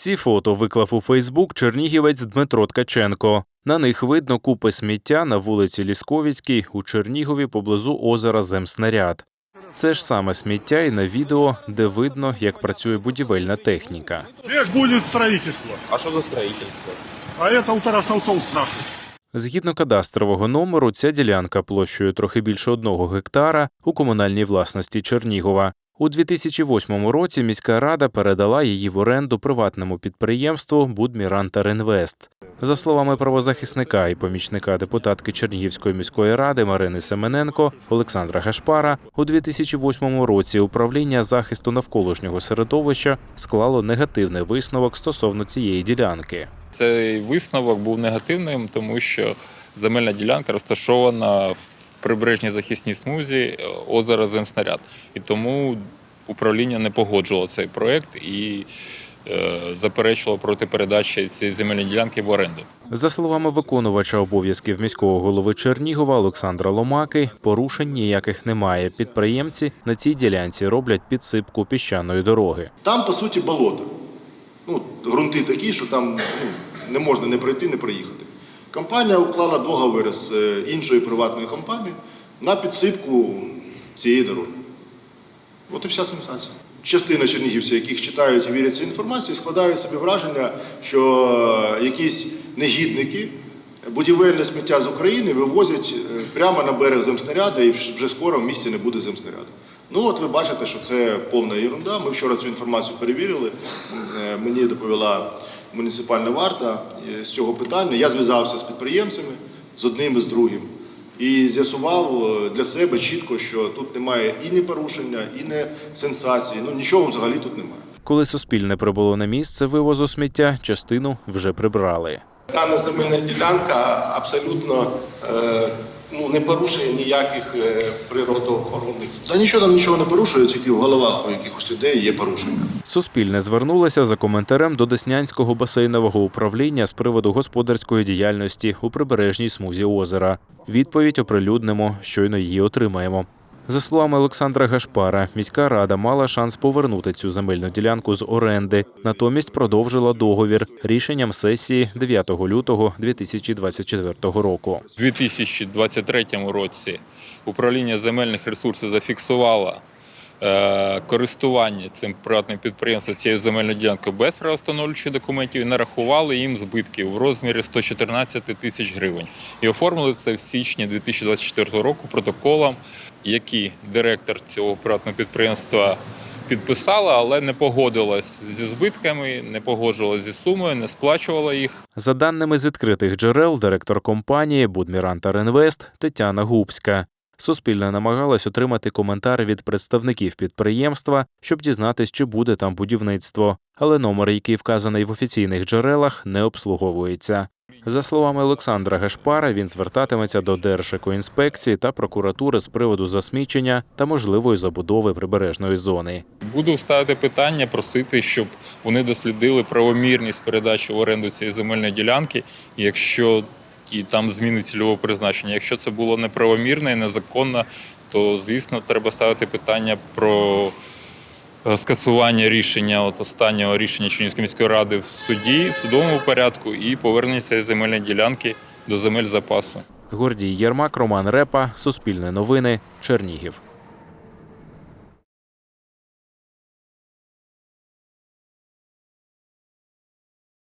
Ці фото виклав у Фейсбук чернігівець Дмитро Ткаченко. На них видно купи сміття на вулиці Лісковіцькій у Чернігові поблизу озера Земснаряд. Це ж саме сміття і на відео, де видно, як працює будівельна техніка. Здесь будет строительство. А що за строительство? А это у Тараса Усов. Згідно кадастрового номеру, ця ділянка площею трохи більше одного гектара у комунальній власності Чернігова. У 2008 році міська рада передала її в оренду приватному підприємству Будмірантерінвест. За словами правозахисника і помічника депутатки Чернігівської міської ради Марини Семененко Олександра Гашпара, у 2008 році управління захисту навколишнього середовища склало негативний висновок стосовно цієї ділянки. Цей висновок був негативним, тому що земельна ділянка розташована в прибережній захисній смузі озера Земснаряд. І тому управління не погоджувало цей проект і е, заперечило проти передачі цієї земельної ділянки в оренду. За словами виконувача обов'язків міського голови Чернігова Олександра Ломаки, порушень ніяких немає. Підприємці на цій ділянці роблять підсипку піщаної дороги. Там, по суті, болото. Ну, ґрунти такі, що там ну, не можна не пройти, не проїхати. Компанія уклала договір з е, іншою приватною компанією на підсипку цієї дороги. От і вся сенсація. Частина чернігівців, яких читають і вірять цій інформації, складають собі враження, що якісь негідники будівельне сміття з України вивозять е, прямо на берег земснаряда, і вже скоро в місті не буде земснаряду. Ну от ви бачите, що це повна ерунда. Ми вчора цю інформацію перевірили. Е, Мені доповіла муніципальна варта е, з цього питання. Я зв'язався з підприємцями, з одним і з другим. І з'ясував е, для себе чітко, що тут немає і не порушення, і не сенсації. Ну нічого взагалі тут немає. Коли суспільне прибуло на місце вивозу сміття, частину вже прибрали. Дана земельна ділянка абсолютно е, ну, не порушує ніяких е, природоохоронних Та нічого там нічого не порушує, тільки в головах у якихось людей є порушення. Суспільне звернулося за коментарем до Деснянського басейнового управління з приводу господарської діяльності у прибережній смузі озера. Відповідь оприлюднимо, щойно її отримаємо. За словами Олександра Гашпара, міська рада мала шанс повернути цю земельну ділянку з оренди, натомість продовжила договір рішенням сесії 9 лютого 2024 року. У 2023 році управління земельних ресурсів зафіксувало користування цим приватним підприємством цією земельною ділянкою без правовстановлюючих документів і нарахували їм збитків в розмірі 114 тисяч гривень. І оформили це в січні 2024 року протоколом, який директор цього приватного підприємства підписала, але не погодилась зі збитками, не погоджувалась зі сумою, не сплачувала їх. За даними з відкритих джерел, директор компанії Будмірантерінвест Тетяна Губська. Суспільне намагалось отримати коментар від представників підприємства, щоб дізнатись, чи буде там будівництво, але номер, який вказаний в офіційних джерелах, не обслуговується. За словами Олександра Гешпара, він звертатиметься до Держекоінспекції та прокуратури з приводу засмічення та можливої забудови прибережної зони. Буду ставити питання, просити, щоб вони дослідили правомірність передачі в оренду цієї земельної ділянки, якщо і там зміни цільового призначення. Якщо це було неправомірно і незаконно, то звісно треба ставити питання про е, скасування рішення, от останнього рішення Чернігівської міської ради в суді, в судовому порядку, і повернення цієї земельної ділянки до земель запасу. Гордій Єрмак, Роман Репа, Суспільне новини, Чернігів.